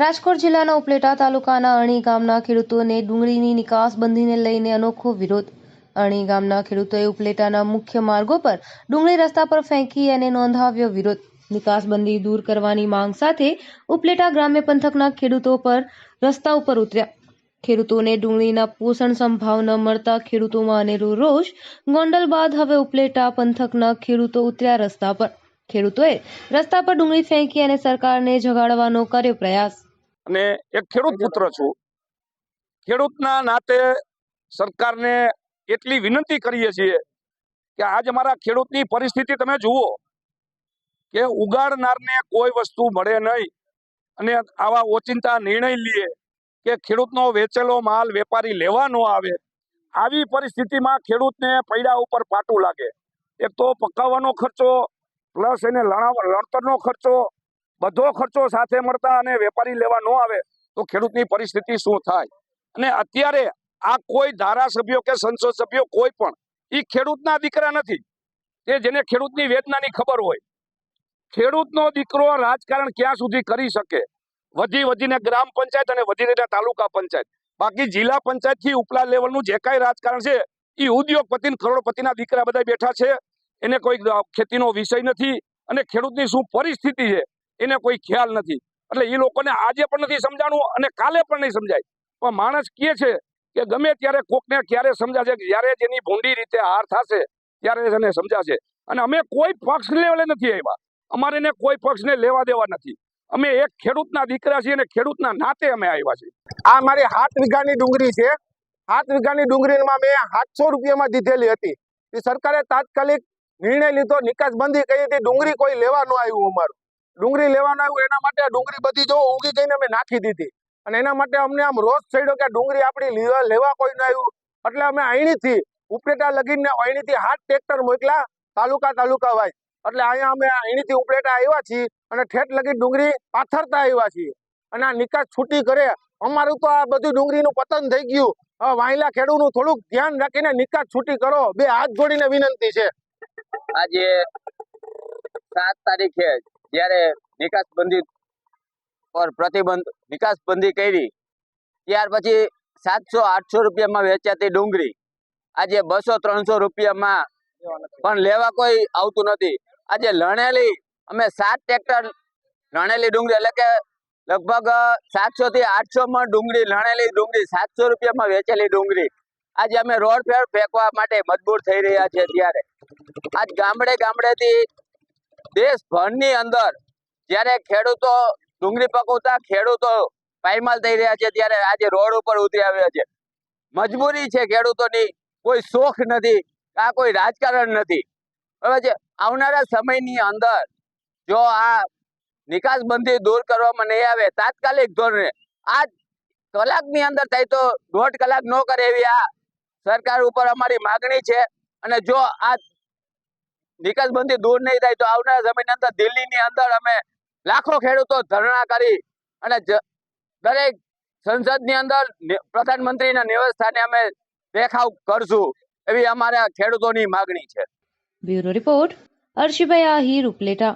રાજકોટ જિલ્લાના ઉપલેટા તાલુકાના અણી ગામના ખેડૂતોને ડુંગળીની નિકાસબંધીને લઈને અનોખો વિરોધ. અણી ગામના ખેડૂતોએ ઉપલેટાના મુખ્ય માર્ગો પર ડુંગળી રસ્તા પર ફેંકી અને નોંધાવ્યો વિરોધ. નિકાસબંધી દૂર કરવાની માંગ સાથે ઉપલેટા ગ્રામ્ય પંથકના ખેડૂતો પર રસ્તા ઉપર ઉતર્યા. ખેડૂતોને ડુંગળીના પોષણ સંભાવ ન મળતા ખેડૂતોમાં અનેરો રોષ. ગોંડલ બાદ હવે ઉપલેટા પંથકના ખેડૂતો ઉતર્યા રસ્તા પર. ખેડૂતોએ રસ્તા પર ડુંગળી ફેંકી અને સરકારને જગાડવાનો કર્યો પ્રયાસ. અને એક ખેડૂત પુત્ર છું. ખેડૂતના નાતે સરકારને એટલી વિનંતી કરીએ છીએ કે આજ અમારા ખેડૂતની પરિસ્થિતિ તમે જુઓ કે ઉગાડનારને કોઈ વસ્તુ મળે નહીં અને આવા ઓચિંતા નિર્ણય લઈએ કે ખેડૂતનો વેચેલો માલ વેપારી લેવા ન આવે. આવી પરિસ્થિતિમાં ખેડૂતને પૈડા ઉપર પાટું લાગે. એક તો પકાવવાનો ખર્ચો, પ્લસ એને લણતરનો ખર્ચો બધો ખર્ચો સાથે મળતા અને વેપારી લેવા ન આવે, તો ખેડૂતની પરિસ્થિતિ શું થાય? અને અત્યારે આ કોઈ ધારાસભ્યો કે સંસદ સભ્યો કોઈ પણ એ ખેડૂતના દીકરા નથી, તે જેને ખેડૂતની વેદનાની ખબર હોય. ખેડૂતનો દીકરો રાજકારણ ક્યાં સુધી કરી શકે? વધી વધીને ગ્રામ પંચાયત અને વધી વધીને તાલુકા પંચાયત. બાકી જિલ્લા પંચાયતથી ઉપલા લેવલનું જે કાંઈ રાજકારણ છે એ ઉદ્યોગપતિ કરોડપતિના દીકરા બધા બેઠા છે, એને કોઈ ખેતીનો વિષય નથી, અને ખેડૂતની શું પરિસ્થિતિ છે? એને કોઈ ખ્યાલ નથી. એટલે એ લોકોને આજે પણ નથી સમજાણું અને કાલે પણ નહીં સમજાય. પણ માણસ કહે છે કે ગમે ત્યારે કોકને ક્યારે સમજાશે, કે જ્યારે જેની ભૂંડી રીતે હાર થશે, ત્યારે એને સમજાશે. અને અમે કોઈ પક્ષ લેવલે નથી આવ્યા. અમારે એને કોઈ પક્ષને લેવા દેવા નથી. અમે એક ખેડૂતના દીકરા છીએ અને ખેડૂતના નાતે અમે આવ્યા છીએ. આ મારી સાત વીઘાની ડુંગળી છે. સાત વીઘાની ડુંગળીમાં મેં સાતસો રૂપિયામાં દીધેલી હતી. એ સરકારે તાત્કાલિક નિર્ણય લીધો, નિકાસ બંધી કરી હતી, ડુંગળી કોઈ લેવા ન આવ્યું અમારું. ડુંગળી લેવાના આવ્યું એના માટે ડુંગળી બધી જો ઉગી ગઈને અમે નાખી દીધી. અને એના માટે અમને આમ રોષ થયો કે ડુંગળી આપણી લેવા લેવા કોઈ ન આવ્યું. એટલે અમે અહીંથી ઉપલેટા લગીને અહીંથી હાથ ટ્રેક્ટર મોકલા તાલુકા તાલુકા વાય એટલે અહીંયા અમે અહીંથી ઉપલેટા આવ્યા છીએ અને ઠેઠ લગી ડુંગળી પાથરતા આવ્યા છીએ. અને આ નિકાસ છૂટી કરે. અમારું તો આ બધું ડુંગળીનું પતન થઈ ગયું. હવે વાયલા ખેડૂતનું થોડુંક ધ્યાન રાખીને નિકાસ છૂટી કરો. બે હાથ જોડીને વિનંતી છે. આજે સાત તારીખે જ્યારે નિકાસબંધી પર પ્રતિબંધ નિકાસબંધી કરી, ત્યાર પછી સાતસો, આઠસો રૂપિયામાં વેચાતી ડુંગળી. આજે બસો, ત્રણસો રૂપિયામાં પણ લેવા કોઈ આવતું નથી. આજે લણેલી, અમે સાત ટ્રેક્ટર લણેલી ડુંગળી, એટલે કે લગભગ સાતસો થી આઠસો માં ડુંગળી, લણેલી ડુંગળી, સાતસો રૂપિયામાં વેચેલી ડુંગળી. આજે અમે રોડ ફેર ફેંકવા માટે મજબૂર થઈ રહ્યા છે ત્યારે. આજ ગામડે ગામડેથી દેશભરની અંદર જ્યારે ખેડૂતો ડુંગળી પકવતા ખેડૂતો પાયમાલ થઈ રહ્યા છે, ત્યારે આજે રોડ ઉપર ઉતરી આવ્યા છે. મજબૂરી છે ખેડૂતોની. કોઈ શોખ નથી આ કોઈ રાજકારણ નથી. આવનારા સમયની અંદર જો આ નિકાસબંધી દૂર કરવામાં નહીં આવે, તાત્કાલિક ધોરણે, આ કલાકની અંદર થાય તો દોઢ કલાક ન કરે એવી આ સરકાર ઉપર અમારી માગણી છે. અને જો આ નિકાસબંધી દૂર નહીં થાય તો આવનારા સમયની અંદર, દિલ્હીની અંદર અમે લાખો ખેડૂતો ધરણા કરી અને દરેક સંસદની અંદર પ્રધાનમંત્રીના નિવાસ સ્થાને અમે દેખાવ કરશું એવી અમારા ખેડૂતોની માગણી છે. Bureau report Arshibhai Ahir Upleta.